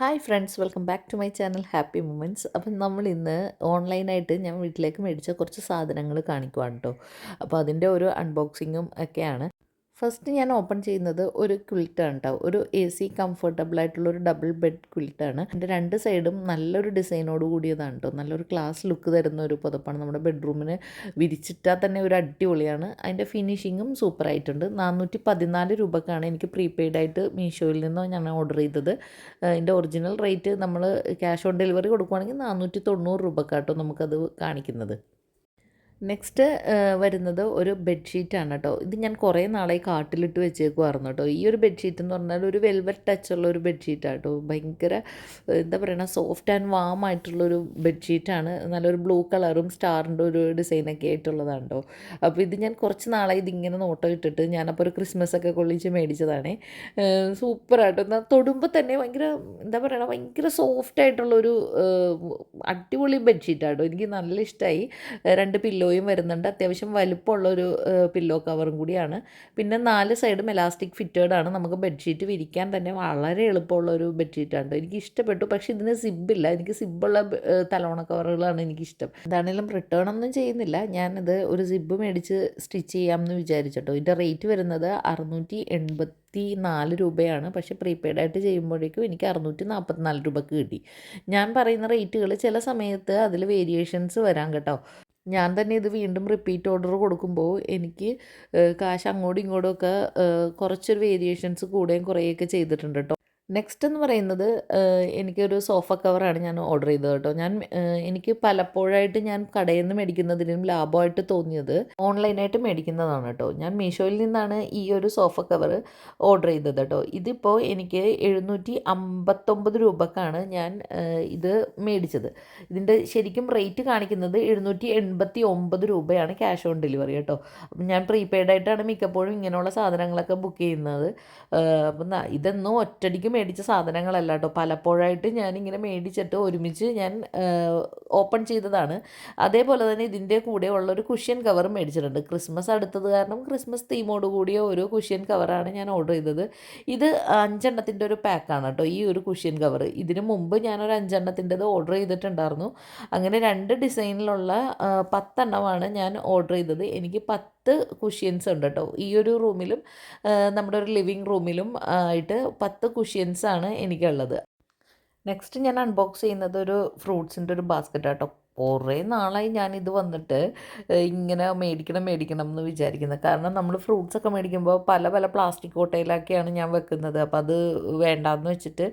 Hi friends welcome back to my channel happy moments അപ്പം നമ്മൾ ഇന്ന് ഓൺലൈനായിട്ട് ഞാൻ വീട്ടിലേക്ക് മേടിച്ച കുറച്ച് സാധനങ്ങൾ കാണിക്കുവാണ് കേട്ടോ അപ്പോൾ അതിന്റെ ഒരു അൺബോക്സിങ്ങും ഒക്കെയാണ്. ഫസ്റ്റ് ഞാൻ ഓപ്പൺ ചെയ്യുന്നത് ഒരു ക്വിൽറ്റാണ് കേട്ടോ ഒരു എ സി കംഫർട്ടബിൾ ആയിട്ടുള്ള ഒരു ഡബിൾ ബെഡ് ക്വിൽറ്റാണ് എന്റെ രണ്ട് സൈഡും നല്ലൊരു ഡിസൈനോട് കൂടിയതാണ് കേട്ടോ നല്ലൊരു ക്ലാസ് ലുക്ക് തരുന്ന ഒരു പുതപ്പാണ്. നമ്മുടെ ബെഡ്റൂമിന് വിരിച്ചിട്ടാൽ തന്നെ ഒരു അടിപൊളിയാണ്. അതിന്റെ ഫിനിഷിങ്ങും സൂപ്പറായിട്ടുണ്ട് നാനൂറ്റി പതിനാല് രൂപക്കാണ് എനിക്ക് പ്രീപെയ്ഡ് ആയിട്ട് മീഷോയിൽ നിന്നോ ഞാൻ ഓർഡർ ചെയ്തത്. അതിന്റെ ഒറിജിനൽ റേറ്റ് നമ്മൾ ക്യാഷ് ഓൺ ഡെലിവറി കൊടുക്കുവാണെങ്കിൽ നാനൂറ്റി തൊണ്ണൂറ് രൂപക്കാട്ടോ നമുക്കത് കാണിക്കുന്നത്. നെക്സ്റ്റ് വരുന്നത് ഒരു ബെഡ്ഷീറ്റാണ് കേട്ടോ ഇത് ഞാൻ കുറേ നാളായി കാട്ടിലിട്ട് വെച്ചേക്കുമായിരുന്നു കേട്ടോ ഈ ഒരു ബെഡ്ഷീറ്റ് എന്ന് പറഞ്ഞാൽ ഒരു വെൽവെറ്റ് ടച്ചുള്ള ഒരു ബെഡ്ഷീറ്റാണ് കേട്ടോ ഭയങ്കര എന്താ പറയുക സോഫ്റ്റ് ആൻഡ് വാം ആയിട്ടുള്ളൊരു ബെഡ്ഷീറ്റാണ് നല്ലൊരു ബ്ലൂ കളറും സ്റ്റാറിന്റെ ഒരു ഡിസൈനൊക്കെ ആയിട്ടുള്ളതാണ് കേട്ടോ അപ്പോൾ ഇത് ഞാൻ കുറച്ച് നാളായി ഇതിങ്ങനെ നോട്ടം ഇട്ടിട്ട് ഞാനപ്പോൾ ഒരു ക്രിസ്മസ് ഒക്കെ കൊള്ളിച്ച് മേടിച്ചതാണേ. സൂപ്പറായിട്ട് എന്നാൽ തൊടുമ്പോൾ തന്നെ ഭയങ്കര എന്താ പറയുക ഭയങ്കര സോഫ്റ്റ് ആയിട്ടുള്ളൊരു അടിപൊളി ബെഡ്ഷീറ്റാണ് കേട്ടോ എനിക്ക് നല്ല ഇഷ്ടമായി രണ്ട് പില്ലോ പില്ലോയും വരുന്നുണ്ട്. അത്യാവശ്യം വലുപ്പമുള്ളൊരു പില്ലോ കവറും കൂടിയാണ്. പിന്നെ നാല് സൈഡും എലാസ്റ്റിക് ഫിറ്റേഡ് ആണ്. നമുക്ക് ബെഡ്ഷീറ്റ് വിരിക്കാൻ തന്നെ വളരെ എളുപ്പമുള്ള ഒരു ബെഡ്ഷീറ്റാണ് എനിക്ക് ഇഷ്ടപ്പെട്ടു. പക്ഷേ ഇതിന് സിബില്ല എനിക്ക് സിബുള്ള തലോണ കവറുകളാണ് എനിക്കിഷ്ടം. എന്താണെങ്കിലും റിട്ടേൺ ഒന്നും ചെയ്യുന്നില്ല. ഞാനിത് ഒരു സിബ് മേടിച്ച് സ്റ്റിച്ച് ചെയ്യാമെന്ന് വിചാരിച്ചിട്ടോ ഇതിന്റെ റേറ്റ് വരുന്നത് അറുന്നൂറ്റി എൺപത്തി നാല് രൂപയാണ്. പക്ഷേ പ്രീപെയ്ഡ് ആയിട്ട് ചെയ്യുമ്പോഴേക്കും എനിക്ക് അറുന്നൂറ്റി നാൽപ്പത്തിനാല് രൂപക്ക് കിട്ടി. ഞാൻ പറയുന്ന റേറ്റുകൾ ചില സമയത്ത് അതിൽ വേരിയേഷൻസ് വരാം കേട്ടോ. ഞാൻ തന്നെ ഇത് വീണ്ടും റിപ്പീറ്റ് ഓർഡർ കൊടുക്കുമ്പോൾ എനിക്ക് കാശ് അങ്ങോട്ടും ഇങ്ങോട്ടും ഒക്കെ കുറച്ചൊരു വേരിയേഷൻസ് കൂടുകയും കുറയുകയൊക്കെ ചെയ്തിട്ടുണ്ട് കേട്ടോ നെക്സ്റ്റ് എന്ന് പറയുന്നത് എനിക്കൊരു സോഫ കവറാണ് ഞാൻ ഓർഡർ ചെയ്തത് കേട്ടോ. ഞാൻ എനിക്ക് പലപ്പോഴായിട്ട് ഞാൻ കടയിൽ നിന്ന് മേടിക്കുന്നതിനും ലാഭമായിട്ട് തോന്നിയത് ഓൺലൈനായിട്ട് മേടിക്കുന്നതാണ് കേട്ടോ. ഞാൻ മീഷോയിൽ നിന്നാണ് ഈ ഒരു സോഫ കവർ ഓർഡർ ചെയ്തത് കേട്ടോ. ഇതിപ്പോൾ എനിക്ക് എഴുന്നൂറ്റി അമ്പത്തൊമ്പത് രൂപക്കാണ് ഞാൻ ഇത് മേടിച്ചത്. ഇതിന്റെ ശരിക്കും റേറ്റ് കാണിക്കുന്നത് എഴുന്നൂറ്റി എൺപത്തി ഒമ്പത് രൂപയാണ് ക്യാഷ് ഓൺ ഡെലിവറി കേട്ടോ. അപ്പം ഞാൻ പ്രീപെയ്ഡായിട്ടാണ് മിക്കപ്പോഴും ഇങ്ങനെയുള്ള സാധനങ്ങളൊക്കെ ബുക്ക് ചെയ്യുന്നത്. അപ്പം ഇതെന്നും ഒറ്റടിക്ക് മേടിച്ച സാധനങ്ങളല്ല കേട്ടോ. പലപ്പോഴായിട്ട് ഞാനിങ്ങനെ മേടിച്ചിട്ട് ഒരുമിച്ച് ഞാൻ ഓപ്പൺ ചെയ്തതാണ്. അതേപോലെ തന്നെ ഇതിന്റെ കൂടെ ഉള്ളൊരു കുഷ്യൻ കവർ മേടിച്ചിട്ടുണ്ട്. ക്രിസ്മസ് അടുത്തത് കാരണം ക്രിസ്മസ് തീമോട് കൂടിയ ഒരു കുഷ്യൻ കവറാണ് ഞാൻ ഓർഡർ ചെയ്തത്. ഇത് അഞ്ചെണ്ണത്തിന്റെ ഒരു പാക്കാണ് കേട്ടോ ഈ ഒരു കുഷ്യൻ കവർ ഇതിന് മുമ്പ് ഞാനൊരു അഞ്ചെണ്ണത്തിന്റെത് ഓർഡർ ചെയ്തിട്ടുണ്ടായിരുന്നു. അങ്ങനെ രണ്ട് ഡിസൈനിലുള്ള പത്തെണ്ണമാണ് ഞാൻ ഓർഡർ ചെയ്തത്. എനിക്ക് പത്ത് കുഷ്യൻസ് ഉണ്ട് കേട്ടോ. ഈ ഒരു റൂമിലും നമ്മുടെ ഒരു ലിവിങ് റൂമിലും ആയിട്ട് പത്ത് കുഷ്യൻസാണ് എനിക്കുള്ളത്. നെക്സ്റ്റ് ഞാൻ അൺബോക്സ് ചെയ്യുന്നത് ഒരു ഫ്രൂട്ട്സിന്റെ ഒരു ബാസ്ക്കറ്റ് ആട്ടോ. കുറേ നാളായി ഞാനിത് വന്നിട്ട് ഇങ്ങനെ മേടിക്കണം മേടിക്കണം എന്ന് വിചാരിക്കുന്നത് കാരണം നമ്മൾ ഫ്രൂട്ട്സ് ഒക്കെ മേടിക്കുമ്പോൾ പല പല പ്ലാസ്റ്റിക് കോട്ടയിലൊക്കെയാണ് ഞാൻ വെക്കുന്നത്. അപ്പോൾ അത് വേണ്ടാന്ന് വെച്ചിട്ട്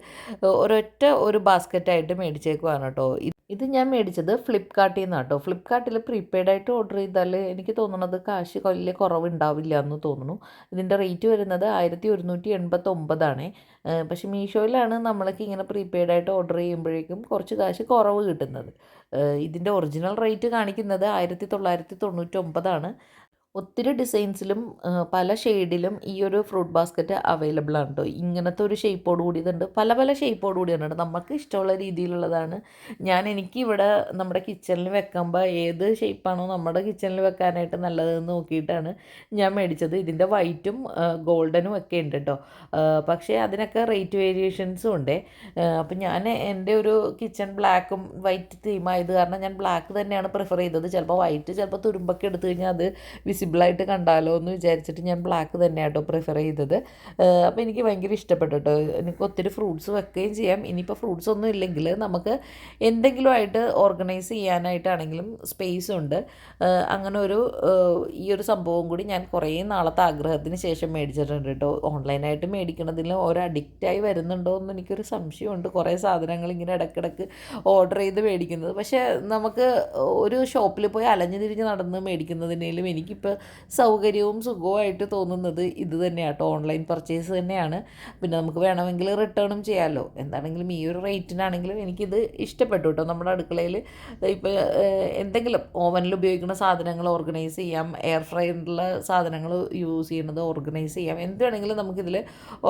ഒരൊറ്റ ഒരു ബാസ്ക്കറ്റായിട്ട് മേടിച്ചേക്കുവാണ് കേട്ടോ. ഇത് ഞാൻ മേടിച്ചത് ഫ്ലിപ്കാർട്ടിൽ നിന്നാണ് കേട്ടോ. ഫ്ലിപ്കാർട്ടിൽ പ്രീപെയ്ഡ് ആയിട്ട് ഓർഡർ ചെയ്താൽ എനിക്ക് തോന്നുന്നത് കാശ് വലിയ കുറവുണ്ടാവില്ല എന്ന് തോന്നുന്നു. ഇതിന്റെ റേറ്റ് വരുന്നത് ആയിരത്തി ഒരുന്നൂറ്റി എൺപത്തൊമ്പതാണ് പക്ഷേ മീഷോയിലാണ് നമ്മൾക്ക് ഇങ്ങനെ പ്രീപെയ്ഡ് ആയിട്ട് ഓർഡർ ചെയ്യുമ്പോഴേക്കും കുറച്ച് കാശ് കുറവ് കിട്ടുന്നത്. ഇതിന്റെ ഒറിജിനൽ റേറ്റ് കാണിക്കുന്നത് ആയിരത്തി തൊള്ളായിരത്തി തൊണ്ണൂറ്റൊമ്പതാണ്. ഒത്തിരി ഡിസൈൻസിലും പല ഷെയ്ഡിലും ഈ ഒരു ഫ്രൂട്ട് ബാസ്ക്കറ്റ് അവൈലബിൾ ആണ് കേട്ടോ ഇങ്ങനത്തെ ഒരു ഷേപ്പോട് കൂടിയതുണ്ട് പല പല ഷേപ്പോട് കൂടിയാണ് നമുക്ക് ഇഷ്ടമുള്ള രീതിയിലുള്ളതാണ്. ഞാൻ എനിക്ക് ഇവിടെ നമ്മുടെ കിച്ചണിൽ വെക്കുമ്പോൾ ഏത് ഷേപ്പാണോ നമ്മുടെ കിച്ചണിൽ വെക്കാനായിട്ട് നല്ലതെന്ന് നോക്കിയിട്ടാണ് ഞാൻ മേടിച്ചത്. ഇതിന്റെ വൈറ്റും ഗോൾഡനും ഒക്കെ ഉണ്ട് കേട്ടോ പക്ഷേ അതിനൊക്കെ റേറ്റ് വേരിയേഷൻസും ഉണ്ട്. അപ്പം ഞാൻ എന്റെ ഒരു കിച്ചൺ ബ്ലാക്കും വൈറ്റ് തീമായത് കാരണം ഞാൻ ബ്ലാക്ക് തന്നെയാണ് പ്രിഫർ ചെയ്തത്. ചിലപ്പോൾ വൈറ്റ് ചിലപ്പോൾ തുരുമ്പൊക്കെ എടുത്തു കഴിഞ്ഞാൽ അത് വിസിബിളായിട്ട് കണ്ടാലോ എന്ന് വിചാരിച്ചിട്ട് ഞാൻ ബ്ലാക്ക് തന്നെ കേട്ടോ പ്രിഫർ ചെയ്തത് അപ്പോൾ എനിക്ക് ഭയങ്കര ഇഷ്ടപ്പെട്ടു കേട്ടോ എനിക്ക് ഒത്തിരി ഫ്രൂട്ട്സ് വെക്കുകയും ചെയ്യാം. ഇനിയിപ്പോൾ ഫ്രൂട്ട്സ് ഒന്നും ഇല്ലെങ്കിൽ നമുക്ക് എന്തെങ്കിലും ആയിട്ട് ഓർഗനൈസ് ചെയ്യാനായിട്ടാണെങ്കിലും സ്പേസ് ഉണ്ട്. അങ്ങനെ ഒരു ഈ ഒരു സംഭവം കൂടി ഞാൻ കുറേ നാളത്തെ ആഗ്രഹത്തിന് ശേഷം മേടിച്ചിട്ടുണ്ട് കേട്ടോ. ഓൺലൈനായിട്ട് മേടിക്കണതിൽ ഓരോ അഡിക്റ്റായി വരുന്നുണ്ടോ എന്ന് എനിക്കൊരു സംശയമുണ്ട്. കുറേ സാധനങ്ങൾ ഇങ്ങനെ ഇടയ്ക്കിടയ്ക്ക് ഓർഡർ ചെയ്ത് മേടിക്കുന്നത്. പക്ഷേ നമുക്ക് ഒരു ഷോപ്പിൽ പോയി അലഞ്ഞു തിരിഞ്ഞ് നടന്ന് മേടിക്കുന്നതിനേലും എനിക്കിപ്പോൾ നമുക്ക് സൗകര്യവും സുഖവുമായിട്ട് തോന്നുന്നത് ഇത് തന്നെയാണ് കേട്ടോ ഓൺലൈൻ പർച്ചേസ് തന്നെയാണ്. പിന്നെ നമുക്ക് വേണമെങ്കിൽ റിട്ടേണും ചെയ്യാമല്ലോ എന്താണെങ്കിലും ഈ ഒരു റേറ്റിനാണെങ്കിലും എനിക്കിത് ഇഷ്ടപ്പെട്ടു കേട്ടോ നമ്മുടെ അടുക്കളയിൽ ഇപ്പോൾ എന്തെങ്കിലും ഓവനിൽ ഉപയോഗിക്കുന്ന സാധനങ്ങൾ ഓർഗനൈസ് ചെയ്യാം. എയർ ഫ്രൈറിലുള്ള സാധനങ്ങൾ യൂസ് ചെയ്യുന്നത് ഓർഗനൈസ് ചെയ്യാം. എന്ത് വേണമെങ്കിലും നമുക്കിതിൽ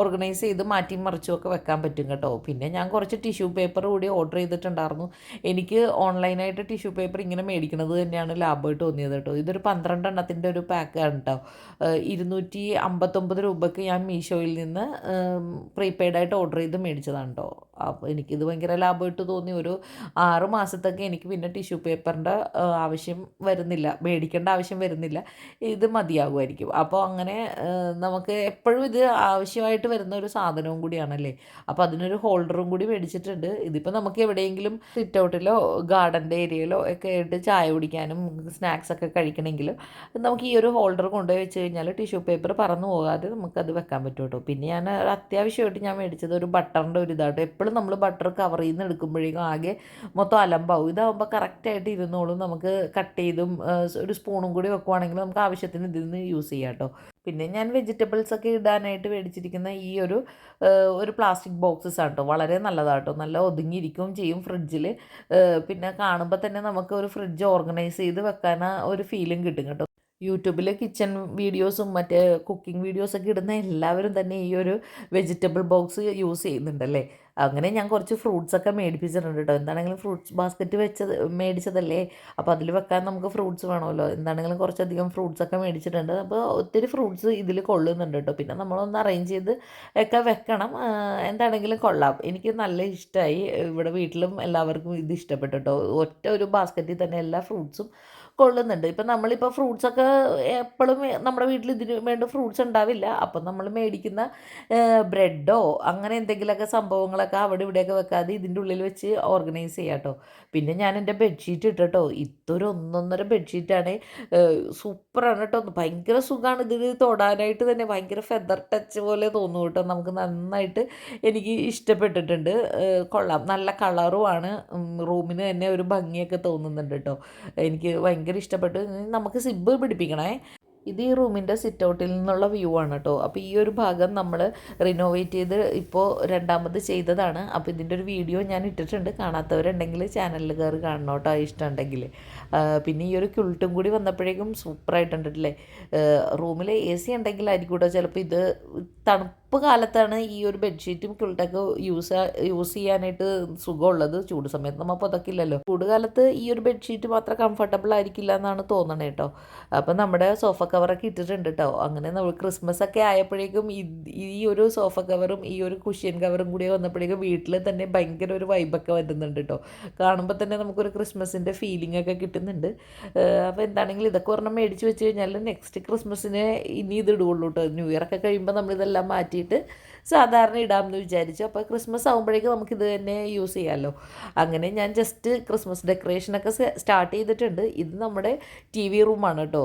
ഓർഗനൈസ് ചെയ്ത് മാറ്റി മറിച്ചുമൊക്കെ വെക്കാൻ പറ്റും കേട്ടോ. പിന്നെ ഞാൻ കുറച്ച് ടിഷ്യൂ പേപ്പർ കൂടി ഓർഡർ ചെയ്തിട്ടുണ്ടായിരുന്നു. എനിക്ക് ഓൺലൈനായിട്ട് ടിഷ്യൂ പേപ്പർ ഇങ്ങനെ മേടിക്കുന്നത് തന്നെയാണ് ലാഭമായിട്ട് തോന്നിയത് കേട്ടോ. ഇതൊരു പന്ത്രണ്ടെണ്ണത്തിന്റെ ഒരു പാക്കാണ് കേട്ടോ ഇരുന്നൂറ്റി അമ്പത്തൊമ്പത് രൂപയ്ക്ക് ഞാൻ മീഷോയിൽ നിന്ന് പ്രീപെയ്ഡായിട്ട് ഓർഡർ ചെയ്ത് മേടിച്ചതാണ് കേട്ടോ അപ്പോൾ എനിക്കിത് ഭയങ്കര ലാഭമായിട്ട് തോന്നി. ഒരു ആറ് മാസത്തൊക്കെ എനിക്ക് പിന്നെ ടിഷ്യൂ പേപ്പറിന്റെ ആവശ്യം വരുന്നില്ല. മേടിക്കേണ്ട ആവശ്യം വരുന്നില്ല. ഇത് മതിയാകുമായിരിക്കും. അപ്പോൾ അങ്ങനെ നമുക്ക് എപ്പോഴും ഇത് ആവശ്യമായിട്ട് വരുന്ന ഒരു സാധനവും കൂടിയാണല്ലേ? അപ്പോൾ അതിനൊരു ഹോൾഡറും കൂടി മേടിച്ചിട്ടുണ്ട്. ഇതിപ്പോൾ നമുക്ക് എവിടെയെങ്കിലും സിറ്റ് ഔട്ടിലോ ഗാർഡന്റെ ഏരിയയിലോ ഒക്കെ ആയിട്ട് ചായ കുടിക്കാനും സ്നാക്സ് ഒക്കെ കഴിക്കണമെങ്കിൽ നമുക്ക് ഈ ഒരു ഹോൾഡർ കൊണ്ടുപോയി വെച്ച് കഴിഞ്ഞാൽ ടിഷ്യൂ പേപ്പർ പറന്നു പോകാതെ നമുക്കത് വെക്കാൻ പറ്റും കേട്ടോ. പിന്നെ ഞാൻ അത്യാവശ്യമായിട്ട് ഞാൻ മേടിച്ചത് ഒരു ബട്ടറിന്റെ ഒരു ഇതാട്ടോ. എപ്പോഴും നമ്മൾ ബട്ടർ കവർ ചെയ്ത് എടുക്കുമ്പോഴേക്കും ആകെ മൊത്തം അലമ്പാവും. ഇതാകുമ്പോൾ കറക്റ്റായിട്ട് ഇരുന്നോളും. നമുക്ക് കട്ട് ചെയ്തും ഒരു സ്പൂണും കൂടി വെക്കുവാണെങ്കിൽ നമുക്ക് ആവശ്യത്തിന് ഇതിൽ നിന്ന് യൂസ് ചെയ്യാം കേട്ടോ പിന്നെ ഞാൻ വെജിറ്റബിൾസ് ഒക്കെ ഇടാനായിട്ട് മേടിച്ചിരിക്കുന്ന ഈ ഒരു ഒരു പ്ലാസ്റ്റിക് ബോക്സസ് ആട്ടോ വളരെ നല്ലതാട്ടോ നല്ല ഒതുങ്ങിയിരിക്കുകയും ചെയ്യും ഫ്രിഡ്ജിൽ പിന്നെ കാണുമ്പോൾ തന്നെ നമുക്ക് ഒരു ഫ്രിഡ്ജ് ഓർഗനൈസ് ചെയ്ത് വെക്കാൻ ഒരു ഫീലും കിട്ടും കേട്ടോ. യൂട്യൂബിൽ കിച്ചൺ വീഡിയോസും മറ്റേ കുക്കിംഗ് വീഡിയോസൊക്കെ ഇടുന്ന എല്ലാവരും തന്നെ ഈ ഒരു വെജിറ്റബിൾ ബോക്സ് യൂസ് ചെയ്യുന്നുണ്ടല്ലേ? അങ്ങനെ ഞാൻ കുറച്ച് ഫ്രൂട്ട്സൊക്കെ മേടിപ്പിച്ചിട്ടുണ്ട് കേട്ടോ എന്താണെങ്കിലും ഫ്രൂട്ട്സ് ബാസ്ക്കറ്റ് വെച്ചത് മേടിച്ചതല്ലേ? അപ്പോൾ അതിൽ വെക്കാൻ നമുക്ക് ഫ്രൂട്ട്സ് വേണമല്ലോ. എന്താണെങ്കിലും കുറച്ചധികം ഫ്രൂട്ട്സൊക്കെ മേടിച്ചിട്ടുണ്ട്. അപ്പോൾ ഒത്തിരി ഫ്രൂട്ട്സ് ഇതിൽ കൊള്ളുന്നുണ്ട് കേട്ടോ പിന്നെ നമ്മളൊന്ന് അറേഞ്ച് ചെയ്ത് ഒക്കെ വെക്കണം. എന്താണെങ്കിലും കൊള്ളാം. എനിക്ക് നല്ല ഇഷ്ടമായി ഇവിടെ വീട്ടിലും എല്ലാവർക്കും ഇത് ഇഷ്ടപ്പെട്ടു കേട്ടോ ഒറ്റ ഒരു ബാസ്ക്കറ്റിൽ തന്നെ എല്ലാ ഫ്രൂട്ട്സും കൊള്ളുന്നുണ്ട്. ഇപ്പം നമ്മളിപ്പോൾ ഫ്രൂട്ട്സൊക്കെ എപ്പോഴും നമ്മുടെ വീട്ടിൽ ഇതിന് വേണ്ട ഫ്രൂട്ട്സ് ഉണ്ടാവില്ല. അപ്പം നമ്മൾ മേടിക്കുന്ന ബ്രെഡോ അങ്ങനെ എന്തെങ്കിലുമൊക്കെ സംഭവങ്ങളൊക്കെ അവിടെ ഇവിടെയൊക്കെ വെക്കാതെ ഇതിന്റെ ഉള്ളിൽ വെച്ച് ഓർഗനൈസ് ചെയ്യാം പിന്നെ ഞാൻ എന്റെ ബെഡ്ഷീറ്റ് ഇട്ടോ ഇത്തൊരു ഒന്നൊന്നര ബെഡ്ഷീറ്റാണ് സൂപ്പറാണ് കേട്ടോ. ഭയങ്കര സുഖമാണ് ഇതിൽ തൊടാനായിട്ട് തന്നെ. ഭയങ്കര ഫെദർ ടച്ച് പോലെ തോന്നും കേട്ടോ. നമുക്ക് നന്നായിട്ട് എനിക്ക് ഇഷ്ടപ്പെട്ടിട്ടുണ്ട്. കൊള്ളാം. നല്ല കളറുമാണ് റൂമിന് തന്നെ ഒരു ഭംഗിയൊക്കെ തോന്നുന്നുണ്ട് കേട്ടോ. എനിക്ക് ഭയങ്കര ഇഷ്ടപ്പെട്ടു. നമുക്ക് സിബ് പിടിപ്പിക്കണേ. ഇത് ഈ റൂമിന്റെ സിറ്റ് ഔട്ടിൽ നിന്നുള്ള വ്യൂ ആണ് കേട്ടോ. അപ്പോൾ ഈ ഒരു ഭാഗം നമ്മൾ റിനോവേറ്റ് ചെയ്ത് ഇപ്പോൾ രണ്ടാമത് ചെയ്തതാണ്. അപ്പോൾ ഇതിന്റെ ഒരു വീഡിയോ ഞാൻ ഇട്ടിട്ടുണ്ട്. കാണാത്തവരുണ്ടെങ്കിൽ ചാനലിൽ കയറി കാണണം കേട്ടോ ഇഷ്ടമുണ്ടെങ്കിൽ. പിന്നെ ഈ ഒരു ക്യുൾട്ടും കൂടി വന്നപ്പോഴേക്കും സൂപ്പറായിട്ടുണ്ടല്ലേ റൂമിൽ എ സി ഉണ്ടെങ്കിൽ കേട്ടോ. ചിലപ്പോൾ ഇത് തണുപ്പ് കാലത്താണ് ഈ ഒരു ബെഡ്ഷീറ്റും ക്യുൾട്ടൊക്കെ യൂസ് യൂസ് ചെയ്യാനായിട്ട് സുഖമുള്ളത്. ചൂട് സമയത്ത് നമ്മൾ പുതക്കില്ലല്ലോ. ചൂട് കാലത്ത് ഈ ഒരു ബെഡ്ഷീറ്റ് മാത്രം കംഫർട്ടബിൾ ആയിരിക്കില്ല എന്നാണ് തോന്നണേ കേട്ടോ. അപ്പം നമ്മുടെ സോഫ കവറൊക്കെ ഇട്ടിട്ടുണ്ട് കേട്ടോ അങ്ങനെ നമ്മൾ ക്രിസ്മസ് ഒക്കെ ആയപ്പോഴേക്കും ഈ ഒരു സോഫ കവറും ഈ ഒരു കുഷ്യൻ കവറും കൂടി വന്നപ്പോഴേക്കും വീട്ടിൽ തന്നെ ഭയങ്കര ഒരു വൈബൊക്കെ വരുന്നുണ്ട് കേട്ടോ കാണുമ്പോൾ തന്നെ നമുക്കൊരു ക്രിസ്മസിന്റെ ഫീലിംഗ് ഒക്കെ കിട്ടുന്നുണ്ട്. അപ്പോൾ എന്താണെങ്കിലും ഇതൊക്കെ ഒരെണ്ണം മേടിച്ച് വെച്ച് കഴിഞ്ഞാൽ നെക്സ്റ്റ് ക്രിസ്മസിന് ഇനി ഇത് ഇടുകയുള്ളൂ കേട്ടോ ന്യൂ ഇയർ ഒക്കെ കഴിയുമ്പോൾ നമ്മളിതെല്ലാം മാറ്റിയിട്ട് സാധാരണ ഇടാമെന്ന് വിചാരിച്ചു. അപ്പോൾ ക്രിസ്മസ് ആകുമ്പോഴേക്കും നമുക്കിത് തന്നെ യൂസ് ചെയ്യാമല്ലോ അങ്ങനെ ഞാൻ ജസ്റ്റ് ക്രിസ്മസ് ഡെക്കറേഷനൊക്കെ സ്റ്റാർട്ട് ചെയ്തിട്ടുണ്ട്. ഇത് നമ്മുടെ ടി വി റൂമാണ് കേട്ടോ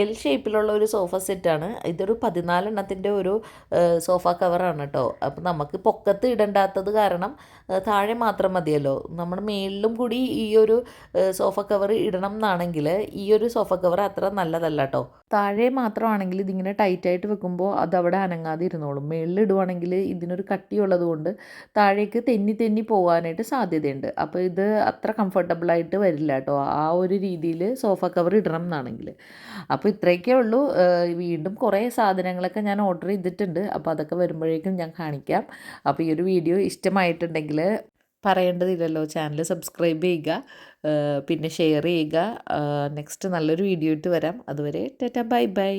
എൽ ഷേപ്പിലുള്ള ഒരു സോഫ സെറ്റാണ് ഇതൊരു പതിനാലെണ്ണത്തിന്റെ ഒരു സോഫ കവറാണ് കേട്ടോ. അപ്പോൾ നമുക്ക് പൊക്കത്ത് ഇടണ്ടാത്തത് കാരണം താഴെ മാത്രം മതിയല്ലോ. നമ്മൾ മേളിലും കൂടി ഈ ഒരു സോഫ കവർ ഇടണം എന്നാണെങ്കിൽ ഈ ഒരു സോഫ കവർ അത്ര നല്ലതല്ല കേട്ടോ. താഴെ മാത്രമാണെങ്കിൽ ഇതിങ്ങനെ ടൈറ്റായിട്ട് വെക്കുമ്പോൾ അതവിടെ അനങ്ങാതെ ഇരുന്നോളും മേളിൽ ഇടുവാണെങ്കിൽ ഇതിനൊരു കട്ടിയുള്ളത് കൊണ്ട് താഴേക്ക് തെന്നി തെന്നി പോകാനായിട്ട് സാധ്യതയുണ്ട്. അപ്പോൾ ഇത് അത്ര കംഫർട്ടബിളായിട്ട് വരില്ല കേട്ടോ. ആ ഒരു രീതിയിൽ സോഫ കവർ ഇടണം എന്നാണെങ്കിൽ. അപ്പോൾ ഇത്രയൊക്കെ ഉള്ളൂ. വീണ്ടും കുറേ സാധനങ്ങളൊക്കെ ഞാൻ ഓർഡർ ചെയ്തിട്ടുണ്ട്. അപ്പോൾ അതൊക്കെ വരുമ്പോഴേക്കും ഞാൻ കാണിക്കാം. അപ്പോൾ ഈ ഒരു വീഡിയോ ഇഷ്ടമായിട്ടുണ്ടെങ്കിൽ പറയേണ്ടതില്ലല്ലോ. ചാനൽ സബ്സ്ക്രൈബ് ചെയ്യുക പിന്നെ ഷെയർ ചെയ്യുക. നെക്സ്റ്റ് നല്ലൊരു വീഡിയോ ഇട്ട് വരാം. അതുവരെ ടാറ്റ ബൈ ബൈ.